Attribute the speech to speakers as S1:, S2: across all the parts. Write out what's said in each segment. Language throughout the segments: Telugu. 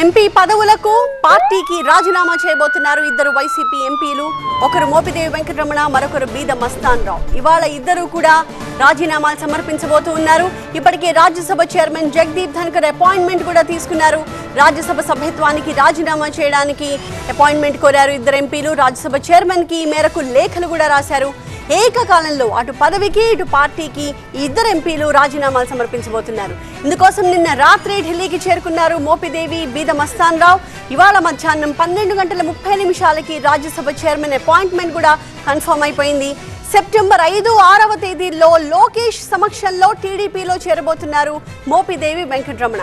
S1: ఎంపీ పదవులకు పార్టీకి రాజీనామా చేయబోతున్నారు ఇద్దరు వైసీపీ ఎంపీలు. ఒకరు మోపిదేవి వెంకటరమణ మరొకరు బీద మస్తాన్ రావు. ఇవాళ ఇద్దరు కూడా రాజీనామాలు సమర్పించబోతూ ఉన్నారు. ఇప్పటికే రాజ్యసభ చైర్మన్ జగదీప్ ధన్కర్ అపాయింట్మెంట్ కూడా తీసుకున్నారు. రాజ్యసభ సభ్యత్వానికి రాజీనామా చేయడానికి అపాయింట్మెంట్ కోరారు ఇద్దరు ఎంపీలు. రాజ్యసభ చైర్మన్కి ఈ మేరకు లేఖలు కూడా రాశారు. ఏకకాలంలో అటు పదవికి ఇటు పార్టీకి ఇద్దరు ఎంపీలు రాజీనామాలు సమర్పించబోతున్నారు. ఇందుకోసం నిన్న రాత్రి ఢిల్లీకి చేరుకున్నారు మోపిదేవి బీద మస్తాన్ రావు ఇవాళ మధ్యాహ్నం పన్నెండు గంటల ముప్పై నిమిషాలకి రాజ్యసభ చైర్మన్ అపాయింట్మెంట్ కూడా కన్ఫర్మ్ అయిపోయింది. సెప్టెంబర్ ఐదు ఆరవ తేదీలో లోకేష్ సమక్షంలో టీడీపీలో చేరబోతున్నారు మోపిదేవి వెంకటరమణ.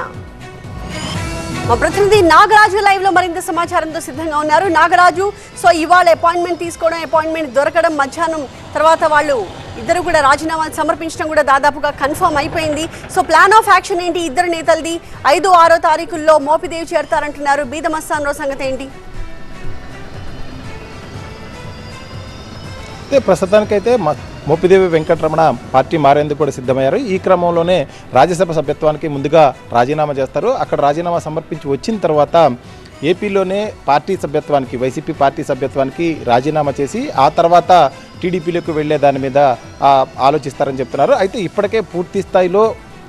S1: మా ప్రతినిధి నాగరాజు లైవ్లో మరింత సమాచారంతో సిద్ధంగా ఉన్నారు. నాగరాజు సో ఇవాళ అపాయింట్మెంట్ తీసుకోవడం అపాయింట్మెంట్ దొరకడం మధ్యాహ్నం తర్వాత వాళ్ళు ఇద్దరు కూడా రాజీనామా సమర్పించడం కూడా దాదాపుగా కన్ఫర్మ్ అయిపోయింది. సో ప్లాన్ ఆఫ్ యాక్షన్ ఏంటి ఇద్దరు నేతలది? ఐదు ఆరో తారీఖుల్లో మోపిదేవి చేరుతారంటున్నారు. బీద రో సంగతి ఏంటి?
S2: అయితే ప్రస్తుతానికైతే మ- మోపిదేవి వెంకటరమణ పార్టీ మారేందుకు కూడా సిద్ధమయ్యారు. ఈ క్రమంలోనే రాజ్యసభ సభ్యత్వానికి ముందుగా రాజీనామా చేస్తారు. అక్కడ రాజీనామా సమర్పించి వచ్చిన తర్వాత ఏపీలోనే పార్టీ సభ్యత్వానికి వైసీపీ పార్టీ సభ్యత్వానికి రాజీనామా చేసి ఆ తర్వాత టీడీపీలోకి వెళ్ళే దాని మీద ఆలోచిస్తారని చెప్తున్నారు. అయితే ఇప్పటికే పూర్తి స్థాయిలో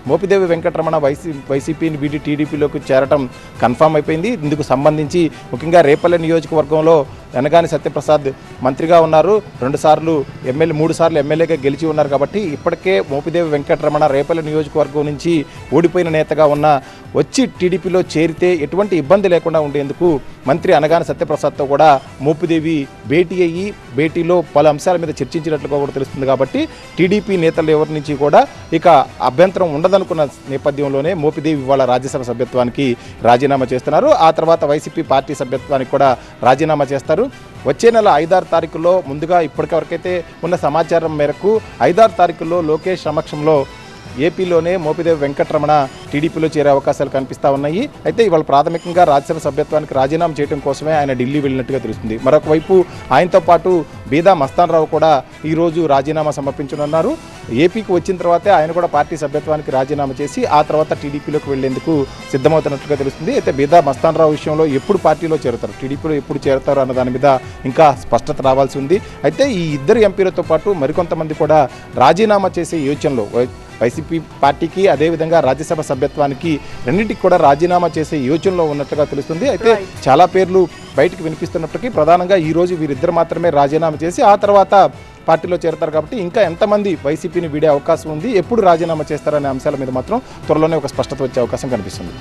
S2: మోపిదేవి వెంకటరమణ వైసీ వైసీపీని వీడి టీడీపీలోకి చేరటం కన్ఫామ్ అయిపోయింది. ఇందుకు సంబంధించి ముఖ్యంగా రేపల్లె నియోజకవర్గంలో వెనగాని సత్యప్రసాద్ మంత్రిగా ఉన్నారు. రెండుసార్లు ఎమ్మెల్యే మూడు సార్లు ఎమ్మెల్యేగా గెలిచి ఉన్నారు కాబట్టి ఇప్పటికే మోపిదేవి వెంకటరమణ రేపల్లి నియోజకవర్గం నుంచి ఓడిపోయిన నేతగా ఉన్న వచ్చి టీడీపీలో చేరితే ఎటువంటి ఇబ్బంది లేకుండా ఉండేందుకు మంత్రి అనగాని సత్యప్రసాద్తో కూడా మోపిదేవి భేటీ అయ్యి భేటీలో పలు అంశాల మీద చర్చించినట్లుగా కూడా తెలుస్తుంది కాబట్టి టీడీపీ నేతలు ఎవరి నుంచి కూడా ఇక అభ్యంతరం ఉండదనుకున్న నేపథ్యంలోనే మోపిదేవి ఇవాళ రాజ్యసభ సభ్యత్వానికి రాజీనామా చేస్తున్నారు. ఆ తర్వాత వైసీపీ పార్టీ సభ్యత్వానికి కూడా రాజీనామా చేస్తారు. వచ్చే నెల ఐదారు తారీఖుల్లో ముందుగా ఇప్పటికవరకైతే ఉన్న సమాచారం మేరకు ఐదారు తారీఖుల్లో లోకేష్ సమక్షంలో ఏపీలోనే మోపిదేవి వెంకటరమణ టీడీపీలో చేరే అవకాశాలు కనిపిస్తా ఉన్నాయి. అయితే ఇవాళ ప్రాథమికంగా రాజ్యసభ సభ్యత్వానికి రాజీనామా చేయడం కోసమే ఆయన ఢిల్లీ వెళ్ళినట్టుగా తెలుస్తుంది. మరొక వైపు ఆయనతో పాటు బీదా మస్తాన్ రావు కూడా ఈరోజు రాజీనామా సమర్పించనున్నారు. ఏపీకి వచ్చిన తర్వాతే ఆయన కూడా పార్టీ సభ్యత్వానికి రాజీనామా చేసి ఆ తర్వాత టీడీపీలోకి వెళ్ళేందుకు సిద్ధమవుతున్నట్లుగా తెలుస్తుంది. అయితే బీదా మస్తాన్ రావు విషయంలో ఎప్పుడు పార్టీలో చేరుతారు? టీడీపీలో ఎప్పుడు చేరుతారు అన్న దాని మీద ఇంకా స్పష్టత రావాల్సి ఉంది. అయితే ఈ ఇద్దరు ఎంపీలతో పాటు మరికొంతమంది కూడా రాజీనామా చేసే యోచనలో వైసీపీ పార్టీకి అదేవిధంగా రాజ్యసభ సభ్యత్వానికి రెండింటికి కూడా రాజీనామా చేసే యోచనలో ఉన్నట్లుగా తెలుస్తుంది. అయితే. చాలా పేర్లు బయటికి వినిపిస్తున్నప్పటికీ ప్రధానంగా ఈరోజు వీరిద్దరు మాత్రమే రాజీనామా చేసి ఆ తర్వాత పార్టీలో చేరతారు కాబట్టి ఇంకా ఎంతమంది వైసీపీని వీడే అవకాశం ఉంది ఎప్పుడు రాజీనామా చేస్తారనే అంశాల మీద మాత్రం త్వరలోనే ఒక స్పష్టత వచ్చే అవకాశం కనిపిస్తుంది.